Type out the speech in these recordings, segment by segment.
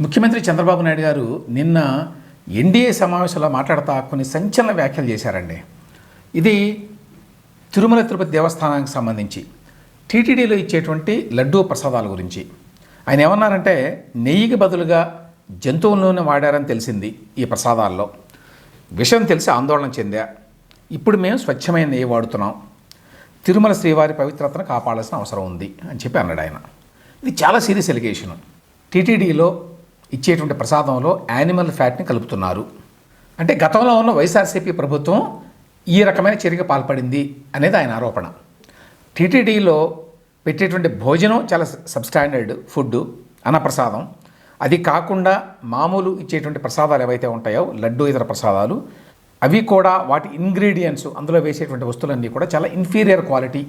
ముఖ్యమంత్రి చంద్రబాబు నాయుడు గారు నిన్న ఎన్డీఏ సమావేశంలో మాట్లాడుతా కొన్ని సంచలన వ్యాఖ్యలు చేశారండి. ఇది తిరుమల తిరుపతి దేవస్థానానికి సంబంధించి టీటీడీలో ఇచ్చేటువంటి లడ్డూ ప్రసాదాల గురించి. ఆయన ఏమన్నారంటే నెయ్యికి బదులుగా జంతువుల నూనె వాడారని తెలిసింది ఈ ప్రసాదాల్లో. విషయం తెలిసి ఆందోళన చెందా? ఇప్పుడు మేము స్వచ్ఛమైన నెయ్యి వాడుతున్నాం. తిరుమల శ్రీవారి పవిత్రతను కాపాడాల్సిన అవసరం ఉంది అని చెప్పి అన్నాడు ఆయన. ఇది చాలా సీరియస్ ఎలిగేషన్. టీటీడీలో ఇచ్చేటువంటి ప్రసాదంలో యానిమల్ ఫ్యాట్ని కలుపుతున్నారు. అంటే గతంలో ఉన్న వైఎస్ఆర్సీపీ ప్రభుత్వం ఈ రకమైన చర్యకు పాల్పడింది అనేది ఆయన ఆరోపణ. టీటీడీలో పెట్టేటువంటి భోజనం చాలా సబ్స్టాండర్డ్ ఫుడ్ అన్నప్రసాదం. అది కాకుండా మామూలు ఇచ్చేటువంటి ప్రసాదాలు ఏవైతే ఉంటాయో లడ్డు ఇతర ప్రసాదాలు అవి కూడా వాటి ఇంగ్రీడియంట్స్ అందులో వేసేటువంటి వస్తువులన్నీ కూడా చాలా ఇన్ఫీరియర్ క్వాలిటీ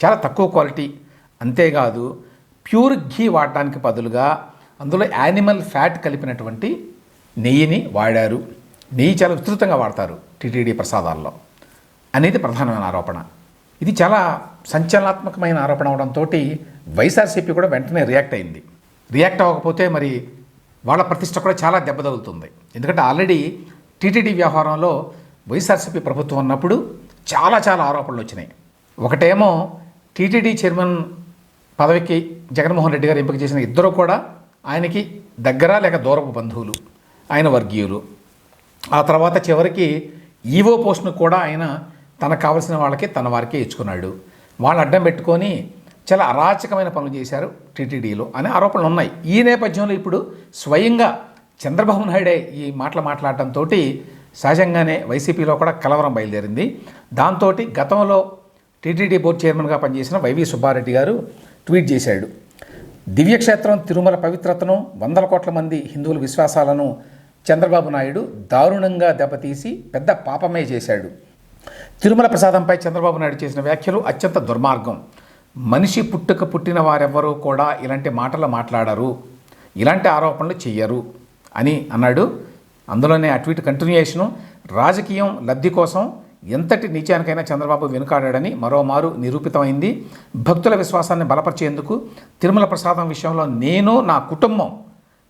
చాలా తక్కువ క్వాలిటీ. అంతేకాదు ప్యూర్ ఘీ వాడటానికి బదులుగా అందులో యానిమల్ ఫ్యాట్ కలిపినటువంటి నెయ్యిని వాడారు. నెయ్యి చాలా విస్తృతంగా వాడతారు టీటీడీ ప్రసాదాల్లో. అనేది ప్రధానమైన ఆరోపణ. ఇది చాలా సంచలనాత్మకమైన ఆరోపణ అవడంతో వైఎస్ఆర్సీపీ కూడా వెంటనే రియాక్ట్ అయింది. రియాక్ట్ అవ్వకపోతే మరి వాళ్ళ ప్రతిష్ట కూడా చాలా దెబ్బతగులుతుంది. ఎందుకంటే ఆల్రెడీ టీటీడీ వ్యవహారంలో వైఎస్ఆర్సీపీ ప్రభుత్వం ఉన్నప్పుడు చాలా చాలా ఆరోపణలు వచ్చినాయి. ఒకటేమో టీటీడీ చైర్మన్ పదవికి జగన్మోహన్ రెడ్డి గారు ఎంపిక చేసిన ఇద్దరు కూడా ఆయనకి దగ్గర లేక దూరపు బంధువులు ఆయన వర్గీయులు. ఆ తర్వాత చివరికి ఈవో పోస్ట్ను కూడా ఆయన తనకు కావలసిన వాళ్ళకి తన వారికే ఇచ్చుకున్నాడు. వాళ్ళు అడ్డం పెట్టుకొని చాలా అరాచకమైన పనులు చేశారు టీటీడీలో అనే ఆరోపణలు ఉన్నాయి. ఈ నేపథ్యంలో ఇప్పుడు స్వయంగా చంద్రబాబు నాయుడే ఈ మాటలు మాట్లాడటంతో సహజంగానే వైసీపీలో కూడా కలవరం బయలుదేరింది. దాంతో గతంలో టీటీడీ బోర్డు చైర్మన్గా పనిచేసిన వైవి సుబ్బారెడ్డి గారు ట్వీట్ చేశాడు. దివ్యక్షేత్రం తిరుమల పవిత్రతను వందల కోట్ల మంది హిందువుల విశ్వాసాలను చంద్రబాబు నాయుడు దారుణంగా దెబ్బతీసి పెద్ద పాపమే చేశాడు. తిరుమల ప్రసాదంపై చంద్రబాబు నాయుడు చేసిన వ్యాఖ్యలు అత్యంత దుర్మార్గం. మనిషి పుట్టుక పుట్టిన వారెవ్వరూ కూడా ఇలాంటి మాటలు మాట్లాడరు. ఇలాంటి ఆరోపణలు చెయ్యరు అని అన్నాడు. అందులోనే ఆ ట్వీట్ కంటిన్యూయేషను రాజకీయం లబ్ధి కోసం ఎంతటి నీచానికైనా చంద్రబాబు వెనుకాడాడని మరోమారు నిరూపితమైంది. భక్తుల విశ్వాసాన్ని బలపరిచేందుకు తిరుమల ప్రసాదం విషయంలో నేను నా కుటుంబం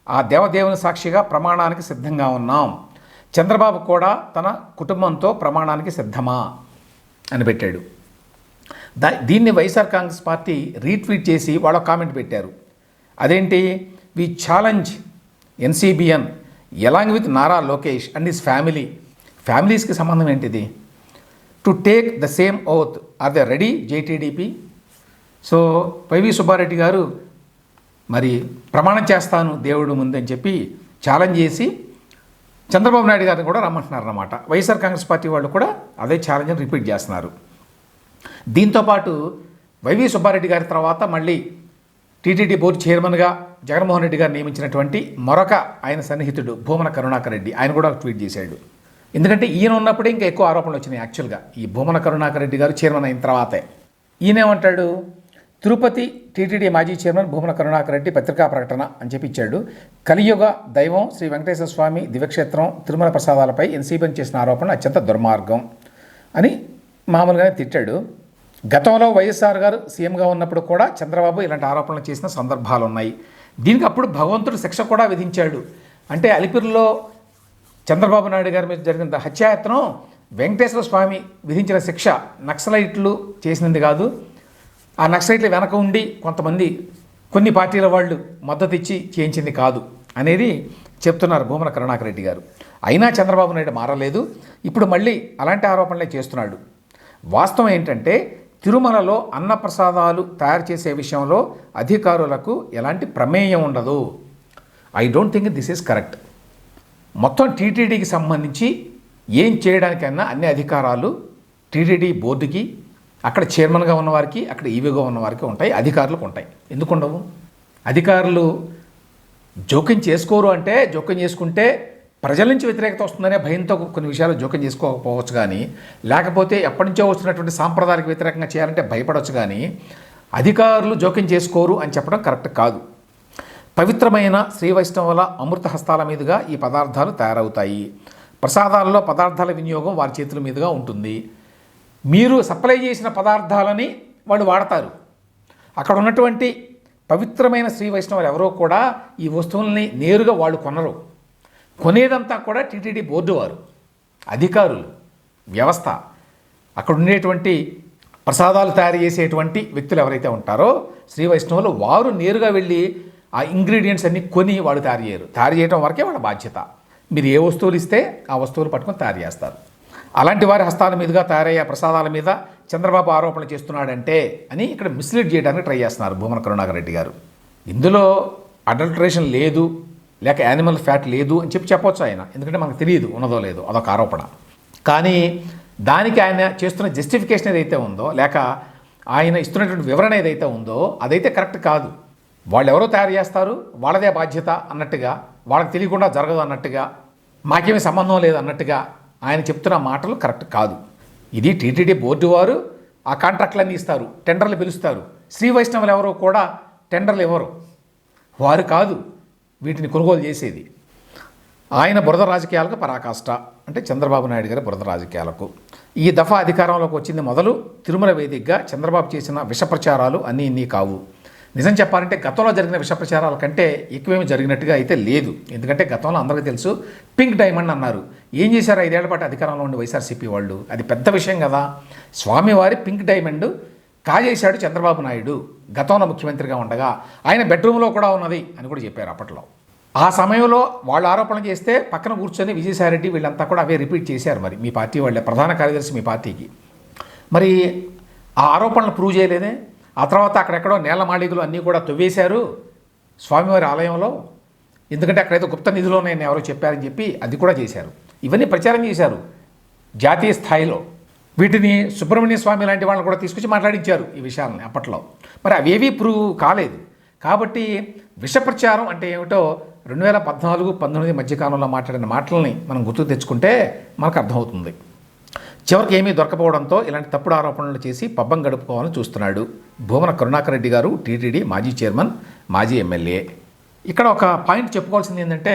ఆ దేవదేవుని సాక్షిగా ప్రమాణానికి సిద్ధంగా ఉన్నాం. చంద్రబాబు కూడా తన కుటుంబంతో ప్రమాణానికి సిద్ధమా అని పెట్టాడు. దా దీన్ని వైఎస్ఆర్ కాంగ్రెస్ పార్టీ రీట్వీట్ చేసి వాళ్ళ కామెంట్ పెట్టారు. అదేంటి? We challenge NCBN along with Nara Lokesh and his family. ఫ్యామిలీస్కి సంబంధం ఏంటిది? To take the same oath are the ready JTDP so YV Subbareddy గారు మరి ప్రమాణం చేస్తాను దేవుడు ముందని చెప్పి ఛాలెంజ్ చేసి చంద్రబాబు నాయుడు గారిని కూడా రమ్మంటున్నారు అన్నమాట వైఎస్ఆర్ కాంగ్రెస్ పార్టీ వాళ్ళు కూడా అదే ఛాలెంజ్ని రిపీట్ చేస్తున్నారు. దీంతోపాటు వైవి సుబ్బారెడ్డి గారి తర్వాత మళ్ళీ టీటీడీ బోర్డు చైర్మన్గా జగన్మోహన్ రెడ్డి గారు నియమించినటువంటి మరొక ఆయన సన్నిహితుడు భూమన కరుణాకర్ రెడ్డి ఆయన కూడా ట్వీట్ చేశాడు. ఎందుకంటే ఈయన ఉన్నప్పుడే ఇంకా ఎక్కువ ఆరోపణలు వచ్చినాయి యాక్చువల్గా. ఈ భూమన కరుణాకర్ రెడ్డి గారు చైర్మన్ అయిన తర్వాతే. ఈయనేమంటాడు తిరుపతి టీటీడీ మాజీ చైర్మన్ భూమన కరుణాకర్ రెడ్డి పత్రికా ప్రకటన అని చెప్పి ఇచ్చాడు. కలియుగ దైవం శ్రీ వెంకటేశ్వర స్వామి దివ్యక్షేత్రం తిరుమల ప్రసాదాలపై ఎన్సీబీని చేసిన ఆరోపణ అత్యంత దుర్మార్గం అని మామూలుగానే తిట్టాడు. గతంలో వైఎస్ఆర్ గారు సీఎంగా ఉన్నప్పుడు కూడా చంద్రబాబు ఇలాంటి ఆరోపణలు చేసిన సందర్భాలు ఉన్నాయి దీనికి అప్పుడు భగవంతుడు శిక్ష కూడా విధించాడు. అంటే అలిపిరిలో చంద్రబాబు నాయుడు గారి మీద జరిగిన హత్యాయత్నం వెంకటేశ్వర స్వామి విధించిన శిక్ష నక్సలైట్లు చేసినది కాదు. ఆ నక్సలైట్ల వెనక ఉండి కొంతమంది కొన్ని పార్టీల వాళ్ళు మద్దతు ఇచ్చి చేయించింది కాదు అనేది చెప్తున్నారు భూమన కరుణాకర్ రెడ్డి గారు. అయినా చంద్రబాబు నాయుడు మారలేదు. ఇప్పుడు మళ్ళీ అలాంటి ఆరోపణలే చేస్తున్నాడు. వాస్తవం ఏంటంటే తిరుమలలో అన్నప్రసాదాలు తయారు చేసే విషయంలో అధికారులకు ఎలాంటి ప్రమేయం ఉండదు. I don't think this is correct మొత్తం టీటీడీకి సంబంధించి ఏం చేయడానికైనా అన్ని అధికారాలు టీటీడీ బోర్డుకి అక్కడ చైర్మన్గా ఉన్నవారికి అక్కడ ఈవీగా ఉన్నవారికి ఉంటాయి అధికారులకు ఉంటాయి. ఎందుకు ఉండవు అధికారులు జోక్యం చేసుకోరు అంటే జోక్యం చేసుకుంటే ప్రజల నుంచి వ్యతిరేకత వస్తుందనే భయంతో కొన్ని విషయాలు జోక్యం చేసుకోకపోవచ్చు కానీ లేకపోతే ఎప్పటి నుంచో వస్తున్నటువంటి సాంప్రదాయాలకు వ్యతిరేకంగా చేయాలంటే భయపడవచ్చు కానీ అధికారులు జోక్యం చేసుకోరు అని చెప్పడం కరెక్ట్ కాదు. పవిత్రమైన శ్రీ వైష్ణవుల అమృత హస్తాల మీదుగా ఈ పదార్థాలు తయారవుతాయి. ప్రసాదాలలో పదార్థాల వినియోగం వారి చేతుల మీదుగా ఉంటుంది. మీరు సప్లై చేసిన పదార్థాలని వాళ్ళు వాడతారు. అక్కడ ఉన్నటువంటి పవిత్రమైన శ్రీ వైష్ణవులు ఎవరో కూడా ఈ వస్తువుల్ని నేరుగా వాళ్ళు కొనరు. కొనేదంతా కూడా టీటీడీ బోర్డు వారు అధికారులు వ్యవస్థ. అక్కడ ఉండేటువంటి ప్రసాదాలు తయారు చేసేటువంటి వ్యక్తులు ఎవరైతే ఉంటారో శ్రీ వైష్ణవులు వారు నేరుగా వెళ్ళి ఆ ఇంగ్రీడియంట్స్ అన్నీ కొని వాళ్ళు తయారు చేయరు. తయారు చేయడం వరకే వాళ్ళ బాధ్యత. మీరు ఏ వస్తువులు ఇస్తే ఆ వస్తువులు పట్టుకొని తయారు చేస్తారు. అలాంటి వారి హస్తాల మీదుగా తయారయ్యే ప్రసాదాల మీద చంద్రబాబు ఆరోపణలు చేస్తున్నాడంటే అని ఇక్కడ మిస్లీడ్ చేయడానికి ట్రై చేస్తున్నారు భూమన కరుణాకర్ రెడ్డి గారు. ఇందులో అడల్టరేషన్ లేదు లేక యానిమల్ ఫ్యాట్ లేదు అని చెప్పి చెప్పొచ్చు ఆయన. ఎందుకంటే మనకు తెలియదు ఉన్నదో లేదో అదొక ఆరోపణ. కానీ దానికి ఆయన చేస్తున్న జస్టిఫికేషన్ ఏదైతే ఉందో లేక ఆయన ఇస్తున్నటువంటి వివరణ ఏదైతే ఉందో అదైతే కరెక్ట్ కాదు. వాళ్ళు ఎవరో తయారు చేస్తారు? వాళ్ళదే బాధ్యత అన్నట్టుగా వాళ్ళకి తెలియకుండా జరగదు అన్నట్టుగా మాకేమీ సంబంధం లేదు అన్నట్టుగా ఆయన చెప్తున్న మాటలు కరెక్ట్ కాదు. ఇది టీటీడీ బోర్డు వారు ఆ కాంట్రాక్ట్లన్నీ ఇస్తారు టెండర్లు పిలుస్తారు. శ్రీ వైష్ణవులు ఎవరో కూడా టెండర్లు ఇవ్వరు. వారు కాదు వీటిని కొనుగోలు చేసేది. ఆయన బురద రాజకీయాలకు పరాకాష్ట అంటే చంద్రబాబు నాయుడు గారి బురద రాజకీయాలకు. ఈ దఫా అధికారంలోకి వచ్చింది మొదలు తిరుమల వేదికగా చంద్రబాబు చేసిన విష ప్రచారాలు అన్నీ ఇన్ని కావు. నిజం చెప్పాలంటే గతంలో జరిగిన విష ప్రచారాల కంటే ఎక్కువేమి జరిగినట్టుగా అయితే లేదు. ఎందుకంటే గతంలో అందరికీ తెలుసు పింక్ డైమండ్ అన్నారు. ఏం చేశారు? ఐదేళ్ళ పాటు అధికారంలో ఉండి వైఎస్ఆర్సీపీ వాళ్ళు. అది పెద్ద విషయం కదా. స్వామివారి పింక్ డైమండ్ కాజేశాడు చంద్రబాబు నాయుడు. గతంలో ముఖ్యమంత్రిగా ఉండగా ఆయన బెడ్రూమ్లో కూడా ఉన్నది అని కూడా చెప్పారు అప్పట్లో. ఆ సమయంలో వాళ్ళు ఆరోపణ చేస్తే పక్కన కూర్చొని విజయసాయిరెడ్డి వీళ్ళంతా కూడా అవే రిపీట్ చేశారు మరి. మీ పార్టీ వాళ్ళే ప్రధాన కార్యదర్శి మీ పార్టీకి. మరి ఆ ఆరోపణలు ప్రూవ్ చేయలేదే? ఆ తర్వాత అక్కడెక్కడో నేలమాళికలు అన్నీ కూడా తవ్వేశారు స్వామివారి ఆలయంలో. ఎందుకంటే అక్కడైతే గుప్త నిధిలో నేను ఎవరో చెప్పారని చెప్పి అది కూడా చేశారు. ఇవన్నీ ప్రచారం చేశారు జాతీయ స్థాయిలో. వీటిని సుబ్రహ్మణ్య స్వామి లాంటి వాళ్ళని కూడా తీసుకొచ్చి మాట్లాడించారు ఈ విషయాలని అప్పట్లో. మరి అవేవీ ప్రూవ్ కాలేదు. కాబట్టి విష ప్రచారం అంటే ఏమిటో రెండు వేల పద్నాలుగు పంతొమ్మిది మధ్యకాలంలో మాట్లాడిన మాటలని మనం గుర్తు తెచ్చుకుంటే మనకు అర్థమవుతుంది. చివరికి ఏమీ దొరకపోవడంతో ఇలాంటి తప్పుడు ఆరోపణలు చేసి పబ్బం గడుపుకోవాలని చూస్తున్నాడు. భూమన కరుణాకర్ రెడ్డి గారు టీటీడీ మాజీ చైర్మన్ మాజీ ఎమ్మెల్యే. ఇక్కడ ఒక పాయింట్ చెప్పుకోవాల్సింది ఏంటంటే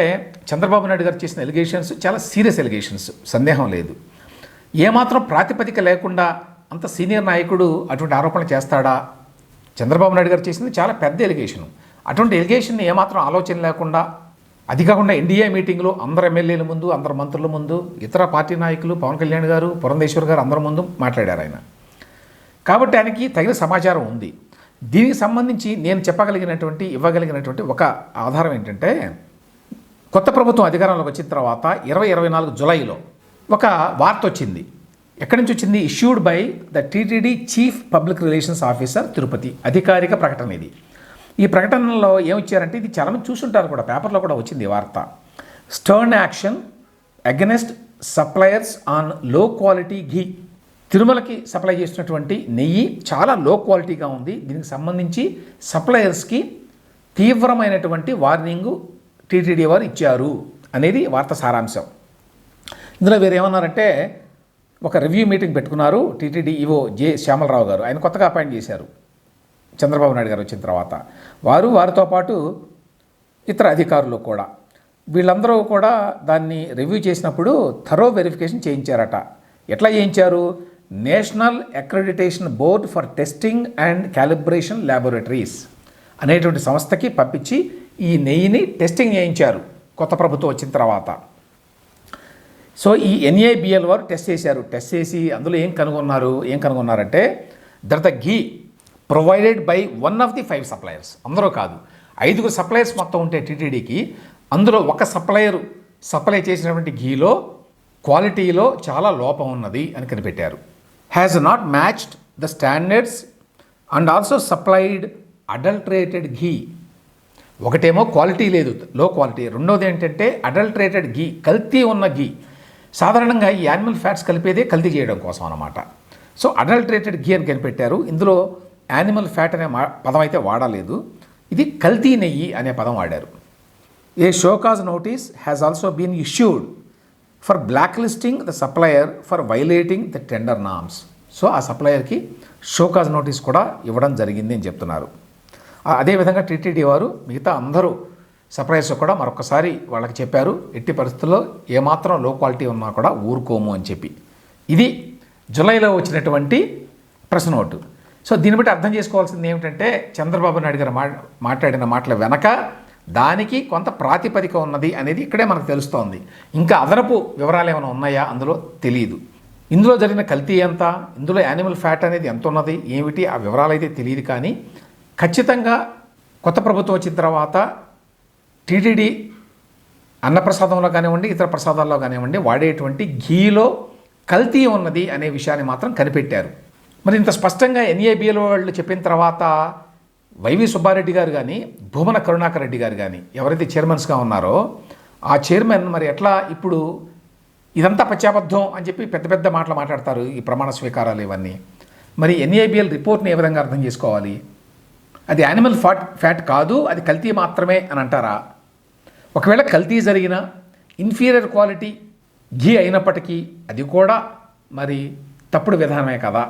చంద్రబాబు నాయుడు గారు చేసిన ఎలిగేషన్స్ చాలా సీరియస్ ఎలిగేషన్స్ సందేహం లేదు. ఏమాత్రం ప్రాతిపదిక లేకుండా అంత సీనియర్ నాయకుడు అటువంటి ఆరోపణలు చేస్తాడా? చంద్రబాబు నాయుడు గారు చేసింది చాలా పెద్ద ఎలిగేషన్ అటువంటి ఎలిగేషన్ ఏమాత్రం ఆలోచన లేకుండా అది కాకుండా ఎన్డీఏ మీటింగ్లో అందరు ఎమ్మెల్యేల ముందు అందరు మంత్రుల ముందు ఇతర పార్టీ నాయకులు పవన్ కళ్యాణ్ గారు పురంధేశ్వర్ గారు అందరి ముందు మాట్లాడారు ఆయన. కాబట్టి ఆయనకి తగిన సమాచారం ఉంది. దీనికి సంబంధించి నేను చెప్పగలిగినటువంటి ఇవ్వగలిగినటువంటి ఒక ఆధారం ఏంటంటే కొత్త ప్రభుత్వం అధికారంలోకి వచ్చిన తర్వాత ఇరవై ఇరవై నాలుగు జులైలో ఒక వార్త వచ్చింది. ఎక్కడి నుంచి వచ్చింది? Issued by the TTD chief public relations officer Tirupati. అధికారిక ప్రకటన ఇది. ఈ ప్రకటనలో ఏమిచ్చారంటే ఇది చాలామంది చూసుంటారు కూడా పేపర్లో కూడా వచ్చింది ఈ వార్త. Stern action against suppliers on low quality ghee. తిరుమలకి సప్లై చేస్తున్నటువంటి నెయ్యి చాలా లో క్వాలిటీగా ఉంది. దీనికి సంబంధించి సప్లయర్స్కి తీవ్రమైనటువంటి వార్నింగ్ టీటీడీ వారు ఇచ్చారు అనేది వార్త సారాంశం. ఇందులో వేరేమన్నారంటే ఒక రివ్యూ మీటింగ్ పెట్టుకున్నారు టీటీడీ ఈవో జే శ్యామలరావు గారు. ఆయన కొత్తగా అపాయింట్ చేశారు. చంద్రబాబు నాయుడు గారు వచ్చిన తర్వాత. వారు వారితో పాటు ఇతర అధికారులు కూడా. వీళ్ళందరూ కూడా దాన్ని రివ్యూ చేసినప్పుడు థరో వెరిఫికేషన్ చేయించారట. ఎట్లా చేయించారు? National Accreditation Board for Testing and Calibration Laboratories అనేటువంటి సంస్థకి పంపించి ఈ నెయ్యిని టెస్టింగ్ చేయించారు కొత్త ప్రభుత్వం వచ్చిన తర్వాత. సో ఈ ఎన్ఏబిఎల్ వారు టెస్ట్ చేశారు. టెస్ట్ చేసి అందులో ఏం కనుగొన్నారు? ఏం కనుగొన్నారంటే that the ghee provided by one of the five suppliers. అందరూ కాదు. ఐదుగురు సప్లయర్స్ మొత్తం ఉంటే టీటీడీకి. అందులో ఒక సప్లయర్ సప్లై చేసినటువంటి ఘీలో క్వాలిటీలో చాలా లోపం ఉన్నది అని కనిపెట్టారు. Has not matched the standards and also supplied adulterated ghee ఒకటేమో క్వాలిటీ లేదు లో క్వాలిటీ రెండోది ఏంటంటే అడల్ట్రేటెడ్ ఘీ కల్తీ ఉన్న ఘీ సాధారణంగా ఈ యానిమల్ ఫ్యాట్స్ కలిపేదే కల్తీ చేయడం కోసం అన్నమాట. సో అడల్ట్రేటెడ్ ఘీ అని కనిపెట్టారు. ఇందులో యానిమల్ ఫ్యాట్ అనే పదం అయితే వాడలేదు. ఇది కల్తీ నెయ్యి అనే పదం వాడారు. A show cause notice has also been issued for black listing the supplier for violating the tender norms so ఆ సప్లయర్కి షోకాజ్ నోటీస్ కూడా ఇవ్వడం జరిగింది అని చెప్తున్నారు. అదేవిధంగా టీటీడీ వారు మిగతా అందరూ సప్లయర్స్ కూడా మరొకసారి వాళ్ళకి చెప్పారు ఎట్టి పరిస్థితుల్లో ఏమాత్రం లో క్వాలిటీ ఉన్నా కూడా ఊరుకోము అని చెప్పి. ఇది జూలైలో వచ్చినటువంటి ప్రెస్ నోటు. సో దీన్ని బట్టి అర్థం చేసుకోవాల్సింది ఏమిటంటే చంద్రబాబు నాయుడు గారు మా మాట్లాడిన మాటల వెనక దానికి కొంత ప్రాతిపదిక ఉన్నది అనేది ఇక్కడే మనకు తెలుస్తోంది. ఇంకా అదనపు వివరాలు ఏమైనా ఉన్నాయా అందులో తెలియదు. ఇందులో జరిగిన కల్తీ ఎంత ఇందులో యానిమల్ ఫ్యాట్ అనేది ఎంత ఉన్నది ఏమిటి ఆ వివరాలు అయితే తెలియదు కానీ ఖచ్చితంగా కొత్త ప్రభుత్వం వచ్చిన తర్వాత టీటీడీ అన్నప్రసాదంలో కానివ్వండి ఇతర ప్రసాదాల్లో కానివ్వండి వాడేటువంటి ఘీలో కల్తీ ఉన్నది అనే విషయాన్ని మాత్రం కనిపెట్టారు. మరి ఇంత స్పష్టంగా ఎన్ఏబిఎల్ వాళ్ళు చెప్పిన తర్వాత వైవి సుబ్బారెడ్డి గారు కానీ భూమన కరుణాకర్ రెడ్డి గారు కానీ ఎవరైతే చైర్మన్స్గా ఉన్నారో ఆ చైర్మన్ మరి ఎట్లా ఇప్పుడు ఇదంతా పశ్చాబద్ధం అని చెప్పి పెద్ద పెద్ద మాటలు మాట్లాడతారు ఈ ప్రమాణ స్వీకారాలు ఇవన్నీ. మరి ఎన్ఏబిఎల్ రిపోర్ట్ని ఏ విధంగా అర్థం చేసుకోవాలి? అది యానిమల్ ఫాట్ ఫ్యాట్ కాదు అది కల్తీ మాత్రమే అని అంటారా? ఒకవేళ కల్తీ జరిగిన ఇన్ఫీరియర్ క్వాలిటీ ఘీ అయినప్పటికీ అది కూడా మరి తప్పుడు విధానమే కదా.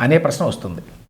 అనే ప్రశ్న వస్తుంది.